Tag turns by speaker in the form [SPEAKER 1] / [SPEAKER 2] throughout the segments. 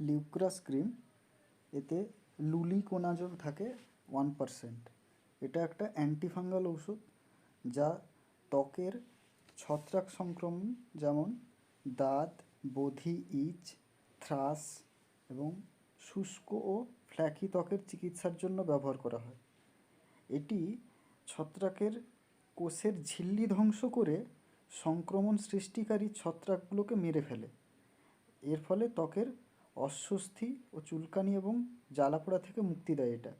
[SPEAKER 1] লিউক্রাস cream, এতে luliconazole থাকে one percent এটা একটা অ্যান্টিফাঙ্গাল ওষুধ যা ত্বকের ছত্রাক সংক্রমণ যেমন দাঁত, বধি, ইচ, থ্রাস এবং শুষ্ক ও ফ্ল্যাকি ত্বকের চিকিৎসার জন্য ব্যবহার করা হয়। এটি ছত্রাকের কোষের ঝিল্লি ধ্বংস করে সংক্রমণ সৃষ্টিকারী ছত্রাকগুলোকে মেরে ফেলে। এর ফলে ত্বকের অস্বস্তি ও চুলকানি এবং জ্বালাপোড়া থেকে মুক্তি দেয় এটা।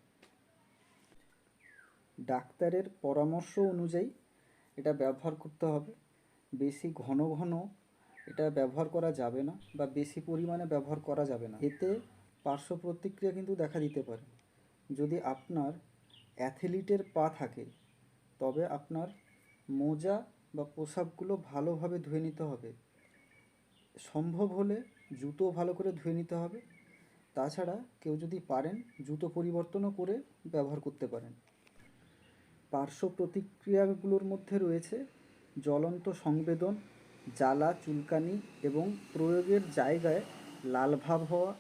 [SPEAKER 1] ডাক্তারের পরামর্শ অনুযায়ী এটা ব্যবহার করতে হবে। বেশি ঘন ঘন এটা ব্যবহার করা যাবে না বা বেশি পরিমাণে ব্যবহার করা যাবে না। এতে পার্শ্ব প্রতিক্রিয়া কিন্তু দেখা দিতে পারে। যদি আপনার অ্যাথলিটের পা থাকে, তবে আপনার মোজা বা পোশাকগুলো ভালোভাবে ধুয়ে নিতে হবে। সম্ভব হলে জুতো ভালো করে ধুয়ে নিতে হবে। তাছাড়া কেউ যদি পারেন জুতো পরিবর্তনও করে ব্যবহার করতে পারেন। পার্শ্ব প্রতিক্রিয়াগুলোর মধ্যে রয়েছে জ্বলন্ত সংবেদন, জ্বালা, চুলকানি এবং প্রয়োগের জায়গায় লাল ভাব হওয়া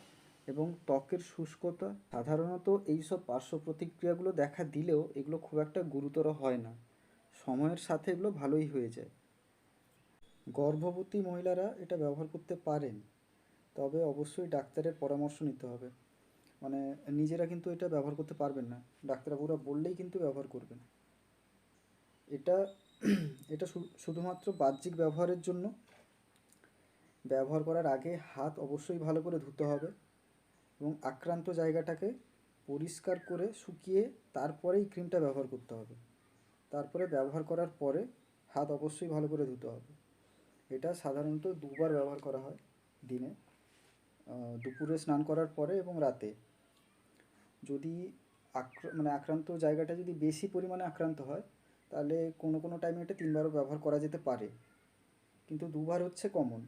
[SPEAKER 1] এবং ত্বকের শুষ্কতা। সাধারণত এইসব পার্শ্ব প্রতিক্রিয়াগুলো দেখা দিলেও এগুলো খুব একটা গুরুতর হয় না। সময়ের সাথে এগুলো ভালোই হয়ে যায়। গর্ভবতী মহিলারা এটা ব্যবহার করতে পারেন, তবে অবশ্যই ডাক্তারের পরামর্শ নিতে হবে। মানে নিজেরা কিন্তু এটা ব্যবহার করতে পারবেন না। ডাক্তারবাবুরা বললেই কিন্তু ব্যবহার করবেন। এটা এটা শুধুমাত্র বাহ্যিক ব্যবহারের জন্য। ব্যবহার করার আগে হাত অবশ্যই ভালো করে ধুতে হবে এবং আক্রান্ত জায়গাটাকে পরিষ্কার করে শুকিয়ে তারপরেই ক্রিমটা ব্যবহার করতে হবে। তারপরে ব্যবহার করার পরে হাত অবশ্যই ভালো করে ধুতে হবে। এটা সাধারণত দুবার ব্যবহার করা হয় দিনে দুপুরে স্নান করার পরে এবং রাতে। যদি আক্র- মানে আক্রান্ত জায়গাটা যদি বেশি পরিমাণে আক্রান্ত হয়, তাহলে কোনো কোনো টাইমে এটা তিনবারও ব্যবহার করা যেতে পারে। কিন্তু দুবার হচ্ছে কমন